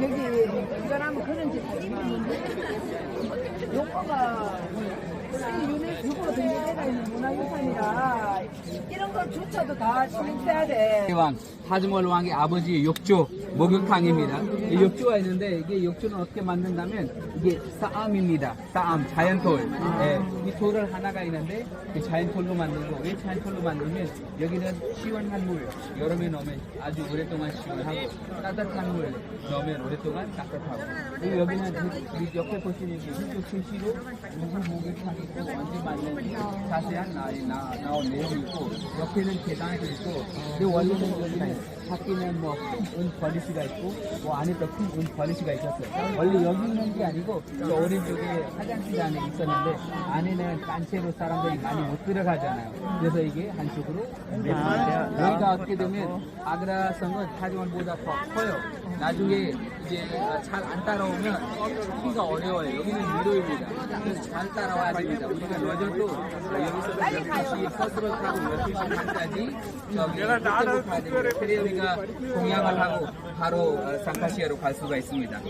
여기 이거라면 그런 집 요거가 유네스코로 등재되어 있는 문화유산이라 이런 거조차도 다 신청해야 돼. 왕 타즈몰 왕의 아버지 욕조 목욕탕입니다. 이 욕조가 있는데 이게 욕조는 어떻게 만든다면 이게 싸암입니다. 싸암 자연톨. 예, 이 돌을 하나가 있는데 이 자연톨로 만들고 왜 자연톨로 만들면 여기는 시원한 물 여름에 넣으면 아주 오랫동안 시원하고 따뜻한 물 넣으면 오랫동안 따뜻하고 그리고 여기는 그- 우리 옆에 보시는 게 흑조 출시로 무슨 목욕탕이 있고 언제 만드는지 자세한 날이 나, 나온 내용이 있고 옆에는 계단도 있고 근데 원래는 여기는 밖에는 뭐은 버리스가 있고 뭐 안에 또큰은 버리스가 있었어요. 원래 여기 있는 게 아니고 저 오른쪽에 화장실 안에 있었는데 안에는 단체로 사람들이 많이 못 들어가잖아요. 그래서 이게 한쪽으로 내보내요. 여기가 어떻게 되면 아그라 성은 타지원보다 더 커요. 나중에 이제 잘 안 따라오면 찾기가 어려워요. 여기는 유로입니다. 그래서 잘 따라와야 됩니다. 우리가 러저도 여기서 12시 버스를 타고 12시 반까지 저기 호텔로 가야 됩니다 그 동양을 하고 바로 어, 상카시아로 갈 수가 있습니다